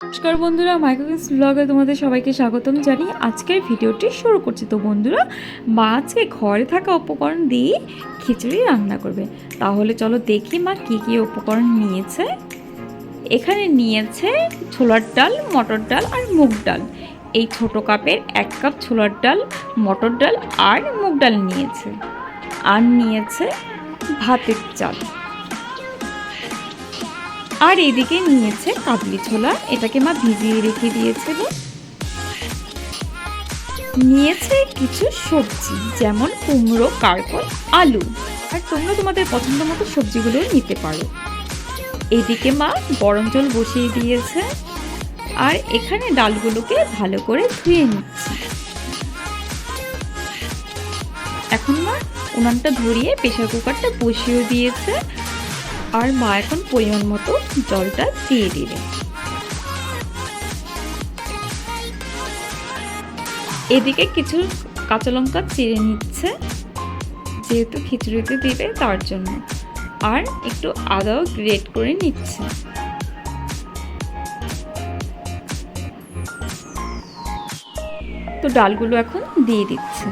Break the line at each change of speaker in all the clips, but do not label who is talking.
নমস্কার বন্ধুরা মাইক্রোকিস ব্লগে তোমাদের সবাইকে স্বাগতম জানিয়ে আজকের ভিডিওটি শুরু করছি। তো বন্ধুরা, মা আজকে ঘরে থাকা উপকরণ দিয়ে খিচুড়ি রান্না করবে। তাহলে চলো দেখি মা কী কী উপকরণ নিয়েছে। এখানে নিয়েছে ছোলার ডাল, মটর ডাল আর মুগ ডাল। এই ছোট কাপের এক কাপ ছোলার ডাল, মটর ডাল আর মুগ ডাল নিয়েছে। আর নিয়েছে ভাতের চাল। আর এদিকে নিয়েছে কাবলি ছোলা। এটাকে মা ভিজিয়ে রেখে দিয়েছিল নিয়েছে কিছু সবজি, যেমন কুমড়ো কারকল আলু। আর তোমরা তোমাদের পছন্দ মতো সবজিগুলো নিতে পারো। এদিকে মা গরম জল বসিয়ে দিয়েছে। আর এখানে ডালগুলোকে ভালো করে ধুয়ে নিচ্ছে। এখন মা উনানটা ধরিয়ে প্রেশার কুকারটা বসিয়ে দিয়েছে। আর মা এখন পরিমাণ মতো জলটা দিয়ে দিবে। এদিকে কিছু কাঁচা লঙ্কা চিড়ে নিচ্ছে, যেহেতু খিচুড়িতে দিবে তার জন্য। আর একটু আদাও গ্রেট করে নিচ্ছে। তো ডালগুলো এখন দিয়ে দিচ্ছে।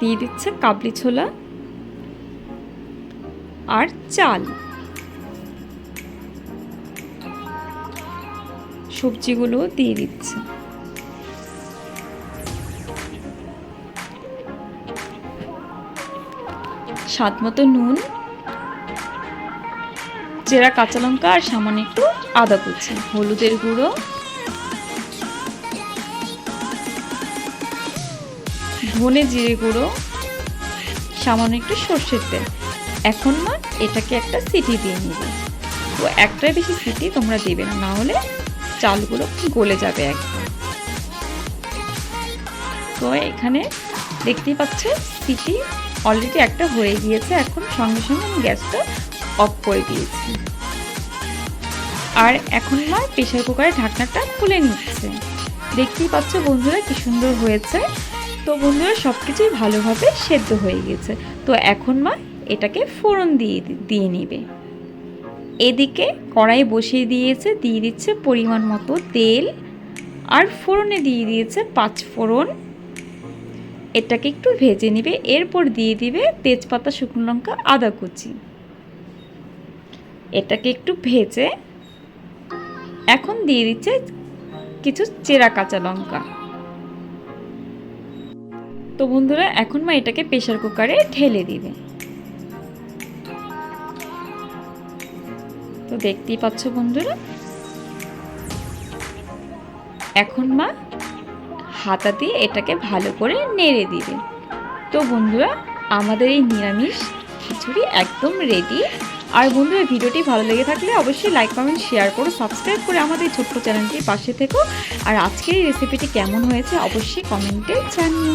দিয়ে দিচ্ছে কাবলি ছোলা। আর চাল। সবজিগুলো দিয়ে দিচ্ছে। স্বাদ মতো নুন, জেরা, কাঁচা লঙ্কা, আর সামান্য একটু আদা কুচি, হলুদের গুঁড়ো। ধনে জিরে গুঁড়ো, সামান্য একটু সর্ষের তেল। এখন না এটাকে একটা সিটি দিয়ে নিবে। তো একটাই বেশি সিটি তোমরা দেবে না না হলে চালগুলো গলে যাবে একদম। তো এখানে দেখতেই পাচ্ছে, সিটি অলরেডি একটা হয়ে গিয়েছে, এখন সঙ্গে সঙ্গে আমি গ্যাসটা অফ করে দিয়েছি। আর এখন মা প্রেশার কুকারের ঢাকনাটা খুলে নিচ্ছে। দেখতেই পাচ্ছ বন্ধুরা কি সুন্দর হয়েছে। তো বন্ধুরা সব কিছুই ভালোভাবে সেদ্ধ হয়ে গেছে। তো এখন মা এটাকে ফোড়ন দিয়ে দিয়ে নিবে। এদিকে কড়াই বসিয়ে দিয়েছে, দিয়ে দিচ্ছে পরিমাণ মতো তেল আর ফোড়নে দিয়ে দিয়েছে পাঁচ ফোড়ন। এটাকে একটু ভেজে নিবে, এরপর দিয়ে দিবে তেজপাতা, শুকনো লঙ্কা, আদা কুচি। এটাকে একটু ভেজে এখন দিয়ে দিচ্ছে কিছু চেরা কাঁচা লঙ্কা। তো বন্ধুরা, এখন মা এটাকে প্রেশার কুকারে ঢেলে দিবে। তো দেখতেই পাচ্ছ বন্ধুরা। এখন মা হাতা দিয়ে এটাকে ভালো করে নেড়ে দিবে। তো বন্ধুরা, আমাদের এই নিরামিষ খিচুড়ি একদম রেডি আর বন্ধুরা ভিডিওটি ভালো লেগে থাকলে অবশ্যই লাইক কমেন্ট শেয়ার করো সাবস্ক্রাইব করে আমাদের ছোট্ট চ্যানেলটির পাশে থেকো। আর আজকের এই রেসিপিটি কেমন হয়েছে অবশ্যই কমেন্টে জানিও।